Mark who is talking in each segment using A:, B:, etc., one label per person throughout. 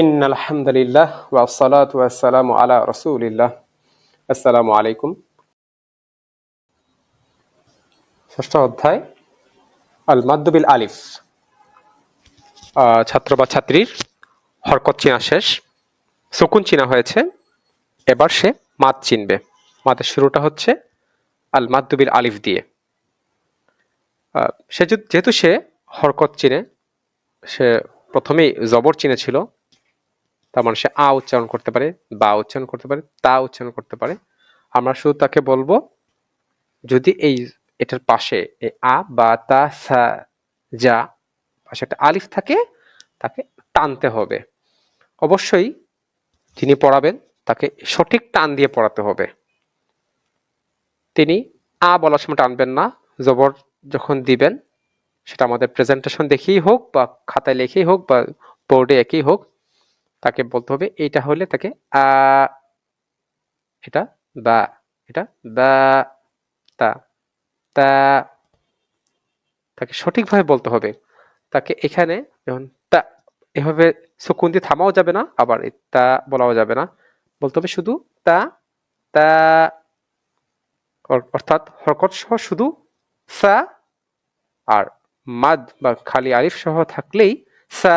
A: আলহামদুলিল্লাহ ওয়াসালাম আলা রসুলিল্লাহ। আসসালামু আলাইকুম। ষষ্ঠ অধ্যায়, আল মাদ্দুবিল আলিফ। ছাত্র বা ছাত্রীর হরকত চিনা শেষ, সুকুন চিনা হয়েছে, এবার সে মাত চিনবে। মাতের শুরুটা হচ্ছে আল মাদ্দুবিল আলিফ দিয়ে। সে যেহেতু সে হরকত চিনে, সে প্রথমেই জবর চিনেছিল তার মানে সে আ উচ্চারণ করতে পারে, বা উচ্চারণ করতে পারে, তা উচ্চারণ করতে পারে। আমরা শুধু তাকে বলব, যদি এই এটার পাশে এই আ, বা তা, সা, যা, পাশে একটা আলিফ থাকে, তাকে টানতে হবে। অবশ্যই যিনি পড়াবেন, তাকে সঠিক টান দিয়ে পড়াতে হবে। তিনি আ বলার সময় টানবেন না, জবর যখন দিবেন, সেটা আমাদের প্রেজেন্টেশন দেখেই হোক, বা খাতায় লেখেই হোক, বা বোর্ডে একই হোক তাকে বলতে হবে, এইটা হলে তাকে আ, এটা বা এটা, দা, তা তা, তাকে সঠিকভাবে বলতে হবে। তাকে এখানে যেমন তা, এভাবে সুকুন দিয়ে থামাও যাবে না, আবার তা বলাও যাবে না। বলতে হবে শুধু তা তা অর্থাৎ হরকত সহ শুধু সা আর মাদ বা খালি আলিফ সহ থাকলেই সা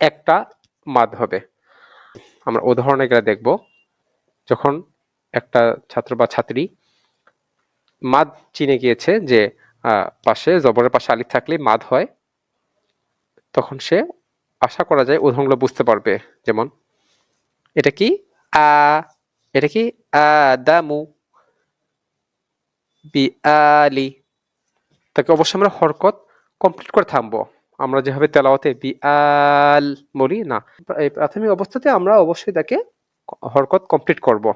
A: একটা মাদ হবে। আমরা উদাহরণে গেলে দেখব, যখন একটা ছাত্র বা ছাত্রী মাদ চিনে গিয়েছে যে পাশে, জবরের পাশে আলিফ থাকলে মাদ হয়, তখন সে আশা করা যায় উদাহরণগুলো বুঝতে পারবে। যেমন, এটা কি? আ, এটা কি? আদামু বি আলি তাকে অবশ্যই আমরা হরকত কমপ্লিট করে থামবো। আমরা যেভাবে তেলাওয়াতে বি আল বলি, না, এই প্রাথমিক অবস্থাতে আমরা অবশ্যই তাকে হরকত কমপ্লিট করব।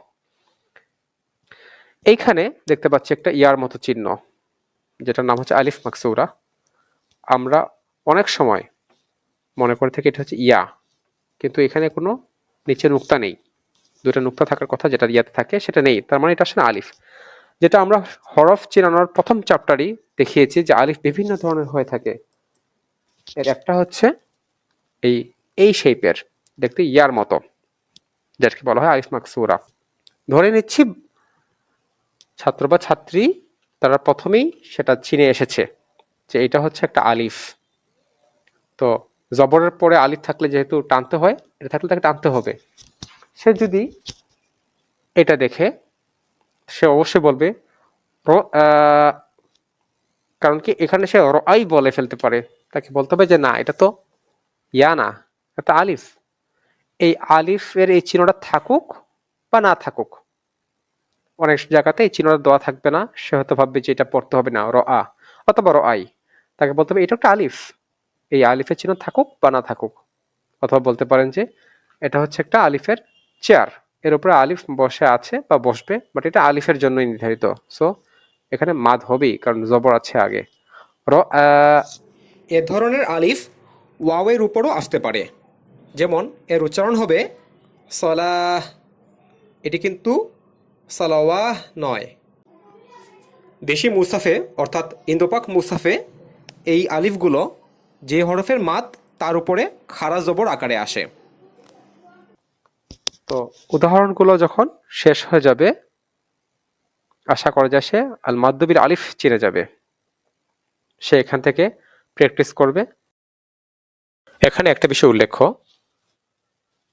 A: এইখানে দেখতে পাচ্ছি একটা ইয়ার মতো চিহ্ন, যেটার নাম হচ্ছে আলিফ মাকসুরা। আমরা অনেক সময় মনে করে থাকি এটা হচ্ছে ইয়া, কিন্তু এখানে কোনো নিচে নুক্তা নেই। দুটা নুক্তা থাকার কথা যেটা ইয়াতে থাকে সেটা নেই, তার মানে এটা আসলে আলিফ। যেটা আমরা হরফ চিনানোর প্রথম চ্যাপ্টারই দেখিয়েছি যে আলিফ বিভিন্ন ধরনের হয়ে থাকে। এর একটা হচ্ছে এই এই শেপের দেখতে ইয়ার মতো, যেটাকে বলা হয় আলিফ মাকসুরা ধরে নিচ্ছি, ছাত্র বা ছাত্রী, তারা প্রথমেই সেটা চিনে এসেছে যে এটা হচ্ছে একটা আলিফ। তো জবরের পরে আলিফ থাকলে যেহেতু টানতে হয়, এটা থাকলে তাকে টানতে হবে। সে যদি এটা দেখে, সে অবশ্যই বলবে কারণ কি এখানে সে রআই বলে ফেলতে পারে। তাকে বলতে হবে যে, না, এটা তো ইয়া না, এটা আলিফ। এই আলিফের এই চিহ্নটা থাকুক বা না থাকুক, অনেক জায়গাতে এই চিহ্নটা দেওয়া থাকবে না, সে হয়তো ভাববে যে এটা পড়তে হবে না র আ অথবা র আই তাকে বলতে হবে, এটা একটা আলিফ, এই আলিফের চিহ্ন থাকুক বা না থাকুক। অথবা বলতে পারেন যে, এটা হচ্ছে একটা আলিফের চেয়ার, এর উপরে আলিফ বসে আছে বা বসবে, বাট এটা আলিফের জন্যই নির্ধারিত। সো, এখানে মাদ হবেই, কারণ জবর আছে আগে। র
B: এ ধরনের আলিফ ওয়াওয়ের উপরও আসতে পারে। যেমন, এর উচ্চারণ হবে সলাহ। এটি কিন্তু সালাওয়াহ নয়। দেশি মুসাফে, অর্থাৎ ইন্দোপাক মুসাফে, এই আলিফগুলো যে হরফের মাত, তার উপরে খারা জবর আকারে আসে।
A: তো উদাহরণগুলো যখন শেষ হয়ে যাবে, আশা করা যায় সে আল মাদ্দবির আলিফ চিনে যাবে। সে এখান থেকে প্র্যাকটিস করবে। এখানে একটা বিষয় উল্লেখ্য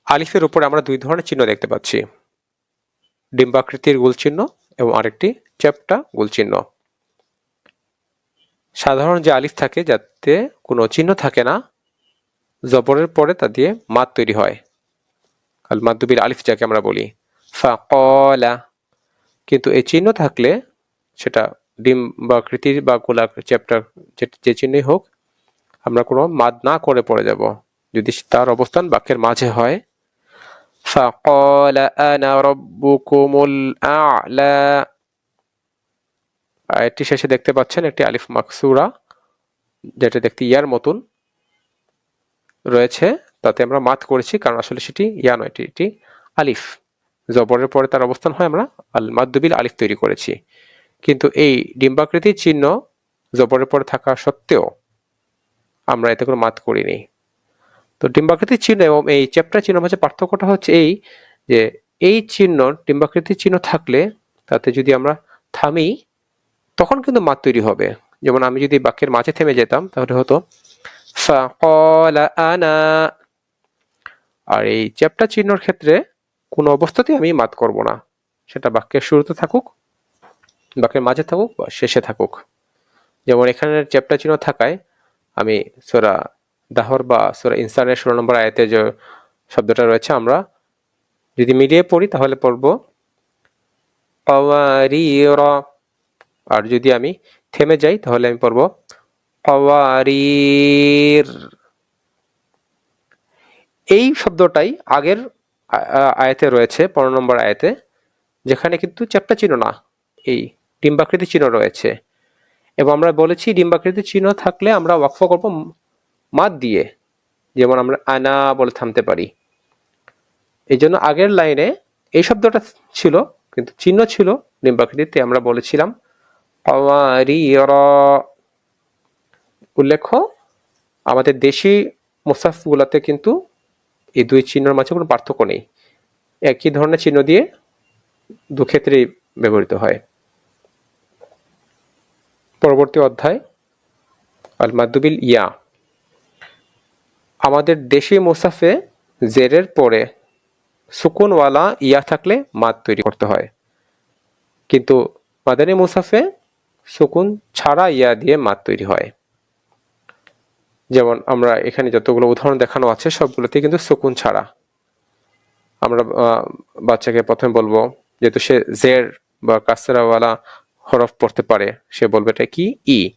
A: আলিফের উপরে আমরা দুই ধরনের চিহ্ন দেখতে পাচ্ছি। ডিম্বাকৃতির গোল চিহ্ন এবং আরেকটি চ্যাপ্টা গোল চিহ্ন। সাধারণ যে আলিফ থাকে, যাতে কোনো চিহ্ন থাকে না, জবরের পরে তা দিয়ে মাত তৈরি হয়। আল মাদ্দুবির আলিফ যাকে আমরা বলি। ফাকলা। কিন্তু এই চিহ্ন থাকলে সেটা ডিম বা কৃতির বা গোলা চ্যাপ্টার যে চিহ্নই হোক আমরা কোনো মাদ না করে পড়ে যাব। যদি তার অবস্থান বাক্যের মাঝে হয় আয়াতটি শেষে দেখতে পাচ্ছেন একটি আলিফ মাকসুরা যেটা দেখতে ইয়ার মতন রয়েছে, তাতে আমরা মাত করেছি, কারণ আসলে সেটি ইয়া নয়, এটি এটি আলিফ। জবরের পরে তার অবস্থান হয়, আমরা আল মাদ্দুবিল আলিফ তৈরি করেছি। কিন্তু এই ডিম্বাকৃতির চিহ্ন জবরের পরে থাকা সত্ত্বেও আমরা এতে কোনো মাত করিনি। তো ডিম্বাকৃতির চিহ্ন এবং এই চ্যাপ্টার চিহ্ন মাঝে পার্থক্যটা হচ্ছে এই যে এই চিহ্ন, ডিম্বাকৃতির চিহ্ন থাকলে তাতে যদি আমরা থামি, তখন কিন্তু মাত তৈরি হবে। যেমন আমি যদি বাক্যের মাঝে থেমে যেতাম, তাহলে হতো আনা। আর এই চ্যাপ্টার চিহ্নর ক্ষেত্রে কোনো অবস্থাতেই আমি মাত করব না। সেটা বাক্যের শুরুতে থাকুক, বাক্যের মাঝে থাকুক বা শেষে থাকুক। যেমন এখানে চ্যাপ্টার চিহ্ন থাকায় আমি সোরা দাহর বা সোরা ইনসানের ষোলো নম্বর আয়াতে যে শব্দটা রয়েছে, আমরা যদি মিলিয়ে পড়ি, তাহলে পড়ব আর যদি আমি থেমে যাই, তাহলে আমি পড়ব এই শব্দটাই আগের আয়াতে রয়েছে, পনেরো নম্বর আয়াতে, যেখানে কিন্তু চ্যাপ্টা চিহ্ন না, এই ডিম্বাকৃতি চিহ্ন রয়েছে। এবং আমরা বলেছি ডিম্বাকৃতি চিহ্ন থাকলে আমরা ওয়াকফ করব মাদ দিয়ে। যেমন আমরা আনা বলে থামতে পারি। এই জন্য আগের লাইনে এই শব্দটা ছিল, কিন্তু চিহ্ন ছিল ডিম্বাকৃতিতে। আমরা বলেছিলাম উল্লেখ্য আমাদের দেশি মুসাফগুলোতে কিন্তু এই দুই চিহ্নের মাঝে কোনো পার্থক্য নেই। একই ধরনের চিহ্ন দিয়ে দু ক্ষেত্রেই ব্যবহৃত হয়। পরবর্তী অধ্যায় আল মাদুবিল ইয়া। আমাদের দেশি মুসাফে জেরের পরে সুকুনওয়ালা ইয়া থাকলে মাদ তৈরি করতে হয়। কিন্তু মাদানী মুসাফে সুকুন ছাড়া ইয়া দিয়ে মাদ তৈরি হয়। যেমন আমরা এখানে যতগুলো উদাহরণ দেখানো আছে সবগুলোতে কিন্তু সুকুন ছাড়া। আমরা বাচ্চাকে প্রথমে বলব, যেহেতু সে জের বা কাসরাওয়ালা হরফ পড়তে পারে। সে বলবে এটা কি? ই।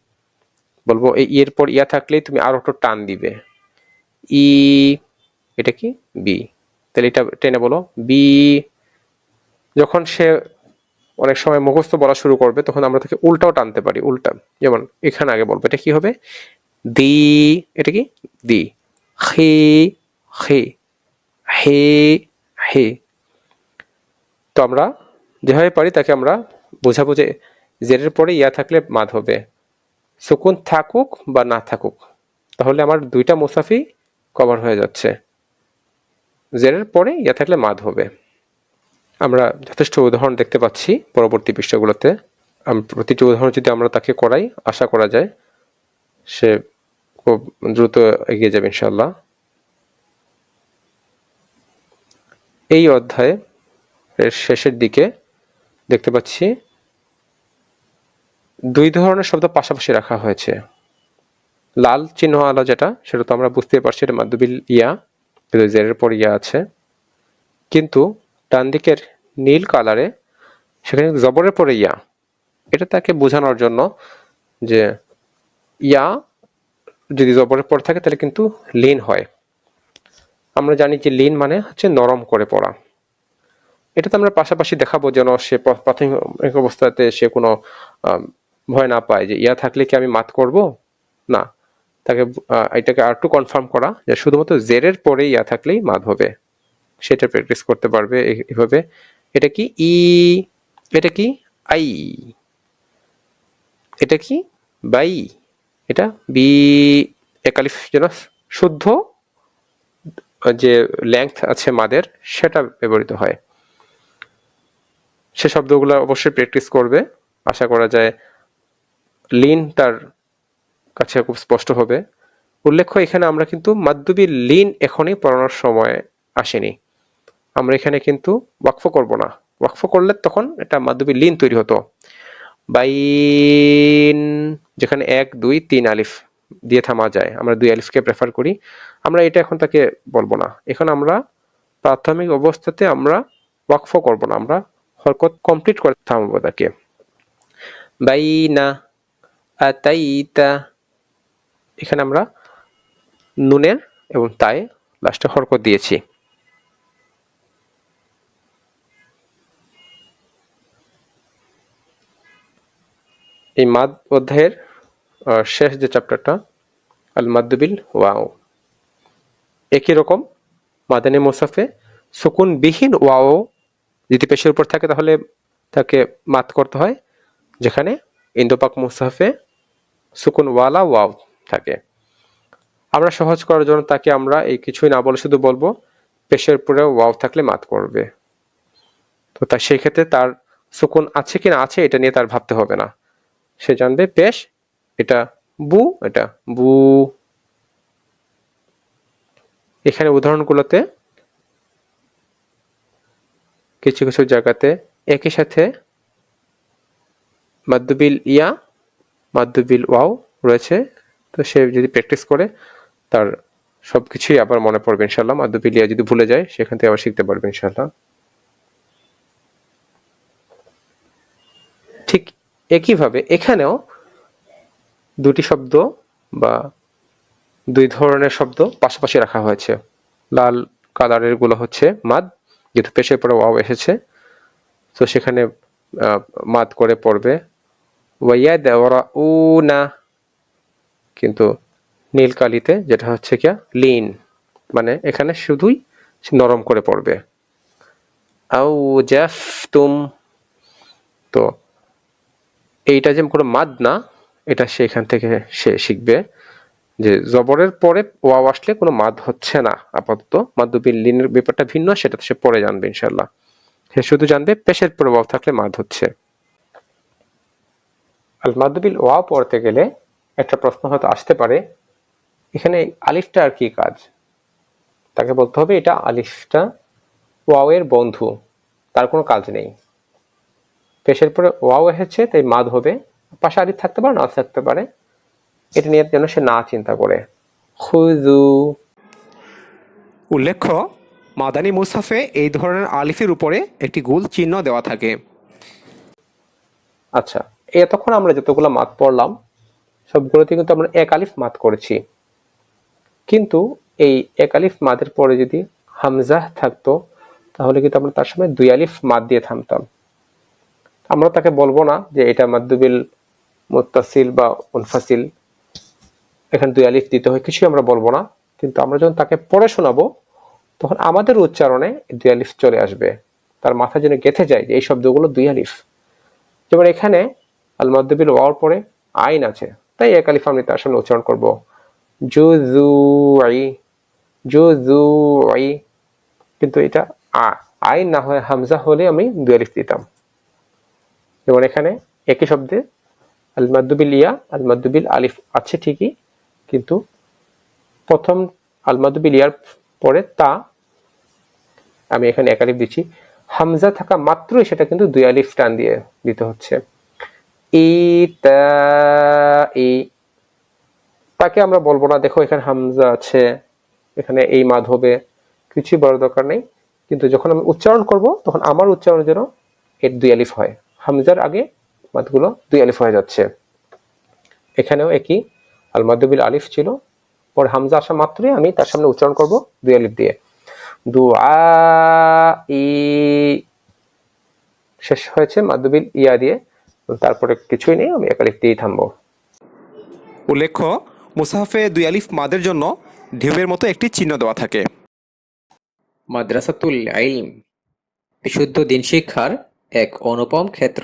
A: বলব এই এর পর ইয়া থাকলেই তুমি আরও একটু টান দিবে। ই, এটা কি? বি। তাহলে এটা টেনে বলো। বি, যখন সে অনেক সময় মুখস্থ বলা শুরু করবে, তখন আমরা তাকে উল্টাও টানতে পারি, উল্টা। যেমন এখানে আগে বলব, এটা কি হবে? দি, এটা কি? দি। হে হে হে হে। তো আমরা যেভাবে পারি তাকে আমরা বোঝাবো যে জেরের পরে ইয়া থাকলে মাদ হবে। সুকুন থাকুক বা না থাকুক, তাহলে আমার দুইটা মুসাফি কভার হয়ে যাচ্ছে। জেরের পরে ইয়া থাকলে মাদ হবে। আমরা যথেষ্ট উদাহরণ দেখতে পাচ্ছি পরবর্তী পৃষ্ঠাগুলোতে। প্রতিটি উদাহরণ যদি আমরা তাকে করাই, আশা করা যায় সে খুব দ্রুত এগিয়ে যাবে ইনশাল্লাহ এই অধ্যায়ে এর শেষের দিকে দেখতে পাচ্ছি দুই ধরনের শব্দ পাশাপাশি রাখা হয়েছে। লাল চিহ্ন আলো যেটা, সেটা তো আমরা বুঝতে পারছি, এটা মাদুবিল ইয়া কিন্তু জেরের পর ইয়া আছে। কিন্তু ডান দিকের নীল কালারে সেখানে জবরের পরে ইয়া। এটা তাকে বোঝানোর জন্য যে ইয়া যদি জবরের পর থাকে, তাহলে কিন্তু লিন হয়। আমরা জানি যে লিন মানে হচ্ছে নরম করে পড়া। এটা তো আমরা পাশাপাশি দেখাবো যেন সে প্রাথমিক অবস্থাতে সে কোনো ভয় না পায় যে ইয়া থাকলে কি আমি মাত করব? না। তাকে এটাকে আর একটু কনফার্ম করা যে শুধুমাত্র জেরের পরে ইয়া থাকলেই মাত হবে। সেটা প্র্যাকটিস করতে পারবে এ- এভাবে। এটা কি? ই, এটা কি? আই। এটা কি? বাই। এটা বি, একালিফ যেন শুদ্ধ, যে লেংথ আছে মাদের, সেটা ব্যবহৃত হয়। সে শব্দগুলো অবশ্যই প্র্যাকটিস করবে। আশা করা যায় লিন তার কাছে খুব স্পষ্ট হবে। উল্লেখ্য, এখানে আমরা কিন্তু মাদ্দুবি লিন এখনই পড়ানোর সময় আসেনি। আমরা এখানে কিন্তু ওয়াকফ করব না। ওয়াকফ করলে তখন এটা মাদ্দুবি লিন তৈরি হতো। বাইন, যেখানে এক, দুই, তিন আলিফ দিয়ে থামা যায়। আমরা দুই আলিফকে প্রেফার করি। আমরা এটা এখন তাকে বলব না। এখন আমরা প্রাথমিক অবস্থাতে আমরা ওয়াকফ করব না। আমরা হরকত কমপ্লিট করে থামাবো তাকে। বাইনা আতাইতা। এখানে আমরা নুনের এবং তাই লাস্টে হরকত দিয়েছি। এই মাদ অধ্যায়ের শেষ যে চ্যাপ্টারটা আল মাদ্দুবিল ওয়াও। একই রকম, মাদানী মোসাফে সুকুন বিহীন ওয়াও যদি পেশের উপর থাকে তাহলে তাকে মাত করতে হয়, যেখানে ইন্দোপাক মুসাফে সুকুন ওয়ালা ওয়াও থাকে। আমরা সহজ করার জন্য তাকে আমরা এই কিছুই না বলে শুধু বলব, পেশের পরে ওয়াও থাকলে মাত পড়বে তো তা সেই ক্ষেত্রে তার সুকুন আছে কি না আছে এটা নিয়ে তার ভাবতে হবে না। সে জানবে পেশ, এটা বু এটা বু। এখানে উদাহরণগুলোতে কিছু কিছু জায়গাতে একই সাথে মাদ্দুবিল ইয়া মাদ্দুবিল ওয়াও রয়েছে। তো সে যদি প্র্যাকটিস করে, তার সব কিছুই আবার মনে পড়বে ইনশাল্লাহ মাদ্দুবিল ইয়া যদি ভুলে যায়, সেখান থেকে আবার শিখতে পারবে ইনশাল্লাহ ঠিক একইভাবে এখানেও দুটি শব্দ বা দুই ধরনের শব্দ পাশাপাশি রাখা হয়েছে। লাল কালারেরগুলো হচ্ছে মাদ, যেহেতু পেশের পরে ওয়াও এসেছে, তো সেখানে মাদ করে পড়বে। ওয়াইয়া দেওয়ারা উ না কিন্তু নীল কালিতে যেটা হচ্ছে কি, লিন মানে এখানে শুধুই নরম করে পড়বে। আউ জাফ তুম তো এইটা যে কোনো মাদ না এটা সে এখান থেকে সে শিখবে যে জবরের পরে ওয়াও আসলে কোনো মাদ হচ্ছে না, আপাতত। মাদ্দুবিল লিনের ব্যাপারটা ভিন্ন, সেটা সে পরে জানবে ইনশাল্লাহ সে শুধু জানবে, পেশের পরে থাকলে মাদ হচ্ছে। আল মাদ্দুবিল ওয়াও পড়তে গেলে একটা প্রশ্ন হয়তো আসতে পারে এখানে আলিফটা আর কি কাজ? তাকে বলতে হবে এটা আলিফটা ওয়াও এর বন্ধু তার কোনো কাজ নেই। পেশের পরে ওয়াও এসেছে তাই মাদ হবে। পাশে আলিফ থাকতে পারে না থাকতে পারে। এটা নিয়ে যেন সে না চিন্তা করে। খুজু
B: উল্লেখ্য মাদানি মুসাফে এই ধরনের আলিফের উপরে একটি গুল চিহ্ন দেওয়া থাকে।
A: আচ্ছা। এতক্ষণ আমরা যতগুলো মাত পড়লাম, সবগুলোতে কিন্তু আমরা এক আলিফ মাত করেছি। কিন্তু এই এক আলিফ মাদের পরে যদি হামজাহ থাকতো, তাহলে কিন্তু আমরা তার সময় দুই আলিফ মাদ দিয়ে থামতাম। আমরা তাকে বলব না যে এটা মাদ্দুবিল মুত্তাসিল বা উনফাসিল এখানে দুই আলিফ দিতে হয়, কিছুই আমরা বলব না। কিন্তু আমরা যখন তাকে পড়ে শোনাবো, তখন আমাদের উচ্চারণে দুই আলিফ চলে আসবে। তার মাথা যেন গেথে যায় যে এই শব্দগুলো দুই আলিফ। যেমন এখানে আল মাদ্দুবিল ওয়ার পরে আইন আছে। তাই এক আলিফ আমি তার সামনে উচ্চারণ করব। জু জু আই জু জু আই কিন্তু এটা আ- আইন না হয় হামজা হলে আমি দুই আলিফ দিতাম। যেমন এখানে একই শব্দে আল মাদ্দুবিল ইয়া আল মাদ্দুবিল আলিফ আছে ঠিকই, কিন্তু প্রথম আল মাদ্দুবিল ইয়ার পরে তা আমি এখানে এক আলিফ দিচ্ছি। হামজা থাকা মাত্রই সেটা কিন্তু দুই আলিফ টান দিয়ে দিতে হচ্ছে। তাকে আমরা বলব না, দেখো এখানে হামজা আছে, এখানে এই মাধবে, কিছুই বড় দরকার নেই। কিন্তু যখন আমি উচ্চারণ করব, তখন আমার উচ্চারণ যেন এর দুই আলিফ হয়। হামজার আগে মাদগুলো দুই আলিফ হয়ে যাচ্ছে। এখানেও একই, আল মাদুবিল আলিফ ছিল। পর হামজা আসা মাত্রই আমি তার সামনে উচ্চারণ করব দুই আলিফ দিয়ে। দু ই। শেষ হয়েছে মাদুবিল ইয়া দিয়ে। তারপরে কিছুই নেই আমি এক আলিফ দিয়েই থামবো।
B: উল্লেখ্য মুসাফে দুই আলিফ মাদের জন্য ঢেউয়ের মতো একটি চিহ্ন দেওয়া থাকে।
C: মাদ্রাসাতুল ইলম বিশুদ্ধ দিন শিক্ষার এক অনুপম ক্ষেত্র।